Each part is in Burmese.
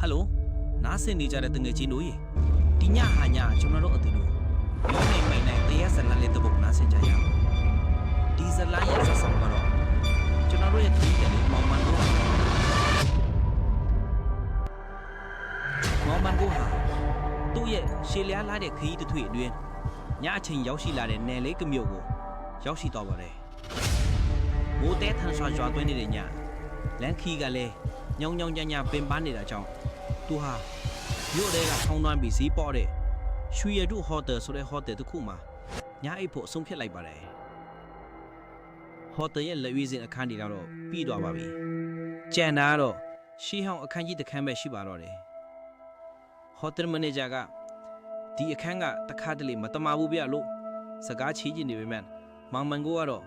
ဟယ်လိုနားဆင်နေကြတဲ့တငယ်ချင်းတို့ရေဒီညဟာညကျွန်တော်တို့အတူတူလောနေမိုင်နိုင်တရက်ဇလန်လေးတစ်ပုဒ်နားဆင်ကြရအောင်ဒီဇလန်ရဲ့ဆက်ဆောင်ကတော့ကျွန်တော်တို့ရဲ့ဒီတယ်လေးမောင်မန်တို့ဟာမောင်မန်တို့ဟာသူ့ရဲ့ရှေလျားလာတဲ့ခရီးတစ်ထွေအတွင်းညအချိန်ရောက်ရှိလာတဲ့နယ်လေးကမြို့ကိုရောက်ရှိတော့ပါတယ်မိုးတဲထန်ဆွာကြွားသွင်းနေတဲ့ညလန်ခီကလည်း ညောင်ညောင်ညံ့ညံ့ပင်ပန်းနေတာကြောင့်သူဟာမြို့ထဲကထောင်းသွန်းပြီးဈေးပေါ်တဲ့ရွှေရတုဟိုတယ်ဆိုတဲ့ဟိုတယ်တစ်ခုမှာညအိပ်ဖို့အဆုံးဖြတ်လိုက်ပါတယ်ဟိုတယ်ရဲ့လက်ရွေးစင်အခန်းတွေကတော့ပြီးသွားပါပြီကြံတာကတော့ရှီဟောင်းအခန်းကြီးတစ်ခန်းပဲရှိပါတော့တယ်ဟိုတယ်မန်နေဂျာကဒီအခန်းကတခါတလေမတမာဘူးဗျလို့စကားချီးကြည့်နေပေမဲ့မောင်မန်ကိုကတော့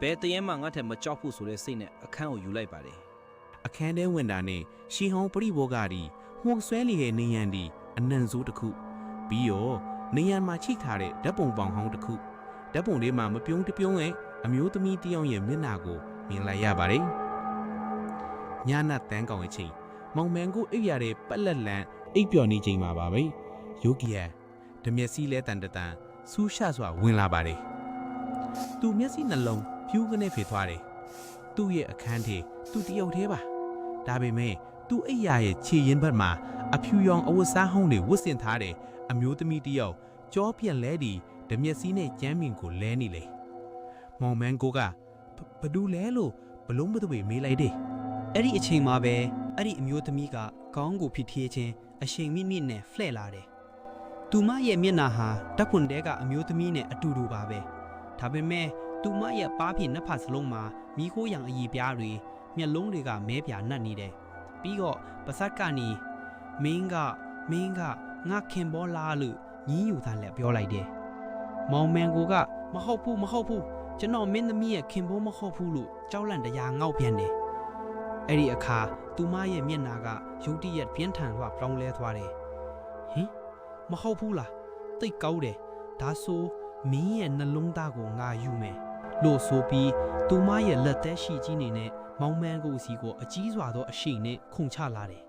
ဘယ်တည်းမှငါ့ထက်မကြောက်ဘူးဆိုတဲ့စိတ်နဲ့အခန်းကိုယူလိုက်ပါတယ် အခန်းထဲဝင်တာနဲ့ရှီဟောင်းပရိဘောဂဒီမှုန်ဆွဲလီရဲ့နေရန်ဒီအနံစိုးတစ်ခုပြီးတော့နေရန်မှာချိထားတဲ့ဓာတ်ပုံပေါင်ဟောင်းတစ်ခုဓာတ်ပုံလေးမှာမပြုံးတပြုံးရဲ့အမျိုးသမီးတစ်ယောက်ရဲ့မျက်နှာကိုမြင်လိုက်ရပါတယ်ညနာတန်းကောင်ရဲ့ချိန်မောင်မန်ကိုအိပ်ရတဲ့ပက်လက်လန်အိပ်ပျော်နေချိန်မှာပါပဲယိုကီယာဓမျက်စီးလဲတန်တတန်ဆူးရှစွာဝင်လာပါတယ်သူမျက်စိနှလုံးဖြူးကနေဖေသွားတယ်သူ့ရဲ့အခန်းထဲသူတယောက်တည်းပါ ဒါပေမဲ့သူ့အိယာရဲ့ခြေရင်ဘက်မှာအဖြူရောင်အဝတ်စားဟောင်းတွေဝတ်ဆင်ထားတယ်အမျိုးသမီးတစ်ယောက်ကြောပြက်လဲဒီဓမျက်စီးနဲ့ကျမ်းမြင်ကိုလဲနေလေမောင်မန်းကိုကဘဘဒူလဲလို့ဘလုံးမသွေမေးလိုက်တယ်အဲ့ဒီအချိန်မှာပဲအဲ့ဒီအမျိုးသမီးကခေါင်းကိုဖိထေးခြင်းအရှိန်မြင့်မြင့်နဲ့ဖလှဲ့လာတယ်။သူမရဲ့မျက်နှာဟာတက်ခွန်တဲကအမျိုးသမီးနဲ့အတူတူပါပဲ။ဒါပေမဲ့သူမရဲ့ပါးဖြင့်နှစ်ဖက်စလုံးမှာမိခိုးရောင်အည်ပြားတွေ မျက်လုံးတွေကမဲပြာနှက်နေတယ်။ပြီးတော့ပါစက်ကနေမင်းကမင်းကငါခင်ဘောလားလို့ညင်းယူသားလက်ပြောလိုက်တယ်။မောင်မန်ကိုကမဟုတ်ဘူးမဟုတ်ဘူးကျွန်တော်မင်းသမီးရဲ့ခင်ဘောမဟုတ်ဘူးလို့ကြောက်လန့်တရားငေါက်ပြန်တယ်။အဲ့ဒီအခါသူမရဲ့မျက်နာကရုတ်တရက်ပြင်းထန်စွာပြောင်းလဲသွားတယ်။ဟင်မဟုတ်ဘူးလားတိတ်ကောက်တယ်ဒါဆိုမင်းရဲ့နှလုံးသားကိုငါယူမယ်လို့ဆိုပြီးသူမရဲ့လက်သက်ရှိကြီးနေနဲ့ မောင်မန်ကိုစီကိုအကြီးစွာသောအရှိန်နဲ့ခုန်ချလာတယ်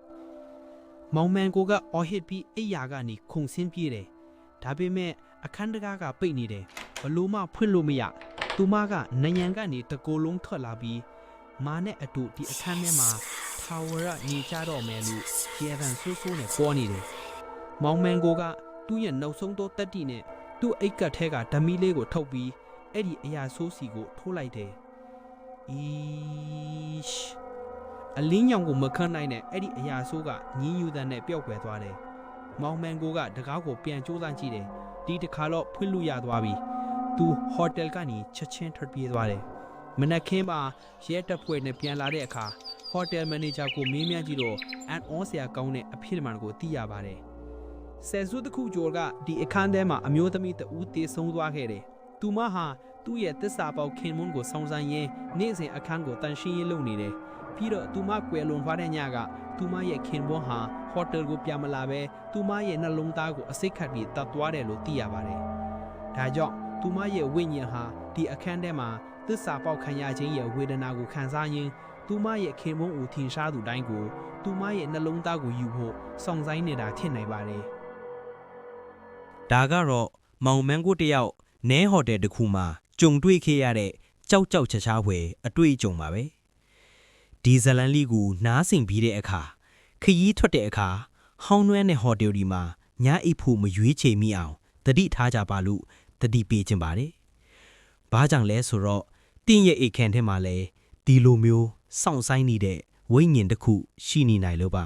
။မောင်မန်ကိုကအော်ဟစ်ပြီးအိယာကနေခုန်ဆင်းပြေးတယ်။ဒါပေမဲ့အခန်းတကားကပိတ်နေတယ်ဘလို့မှဖွင့်လို့မရသူမကနယံကနေတကိုယ်လုံးထွက်လာပြီးမာနဲ့အတူဒီအခန်းထဲမှာထာဝရနေကြတော့မယ်လို့ယေဗန်ဆူဆူနဲ့ပြောနေတယ်။မောင်မန်ကိုကသူ့ရဲ့နောက်ဆုံးသောတက်တီနဲ့သူ့အိတ်ကတ်ထဲကဓမီလေးကိုထုတ်ပြီးအဲ့ဒီအရာဆိုးစီကိုထိုးလိုက်တယ်။ အီရှ်အလင်းရောင်ကိုမခန့်နိုင်တဲ့အဲ့ဒီအရာဆိုးကညင်းယူတဲ့နဲ့ပျောက်ကွယ်သွားတယ်။မောင်မန်ကိုကတကားကိုပြန်ကြိုးစားကြည့်တယ်။ဒီတစ်ခါတော့ဖွင့်လို့ရသွားပြီ။သူဟိုတယ်ကနေချက်ချင်းထွက်ပြေးသွားတယ်။မနက်ခင်းမှာရဲတပ်ဖွဲ့နဲ့ပြန်လာတဲ့အခါဟိုတယ်မန်နေဂျာကိုမေးမြန်းကြည့်တော့အန်အောစရာကောင်းတဲ့အဖြစ်မှန်ကိုသိရပါတယ်။ဆယ်စုတစ်ခုကျော်ကဒီအခန်းထဲမှာအမျိုးသမီးတဦးတေဆုံးသွားခဲ့တယ်။ သူမဟာသူ့ရဲ့တစ္ဆာပေါက်ခင်မွန်းကိုစောင်းစမ်းရင်းနေ့စဉ်အခန်းကိုတန်ရှင်းရေးလုပ်နေတယ်။ပြီးတော့သူမကွယ်လွန်သွားတဲ့ညကသူမရဲ့ခင်မွန်းဟာဟိုတယ်ကိုပြန်မလာပဲသူမရဲ့နှလုံးသားကိုအစိတ်ခတ်ပြီးတတ်သွားတယ်လို့သိရပါတယ်။ဒါကြောင့်သူမရဲ့ဝိညာဉ်ဟာဒီအခန်းထဲမှာသစ္စာပေါက်ခံရခြင်းရဲ့ဝေဒနာကိုခံစားရင်းသူမရဲ့ခင်မုန်းဦးထင်ရှားသူတိုင်းကိုသူမရဲ့နှလုံးသားကိုယူဖို့စောင့်ဆိုင်နေတာထင်နိုင်ပါတယ်ဒါကတော့မောင်မန်းကိုတယောက် နဲဟိုတယ်တစ်ခုမှာကြုံတွေ့ခဲ့ရတဲ့ကြောက်ကြောက်ချာချာဖွယ်အတွေ့အကြုံပါပဲဒီဇလန်လီကိုနားဆင်ပြီးတဲ့အခါခရီးထွက်တဲ့အခါဟောင်းနွမ်းတဲ့ဟိုတယ်ဒီမှာညအိပ်ဖို့မရွေးချယ်မိအောင်တတိထားကြပါလို့တတိပေးခြင်းပါတယ်ဘာကြောင့်လဲဆိုတော့တင်းရဲ့အိတ်ခမ်းထဲမှာလဲဒီလိုမျိုးစောင့်ဆိုင်နေတဲ့ဝိညာဉ်တစ်ခုရှိနေနိုင်လို့ပါ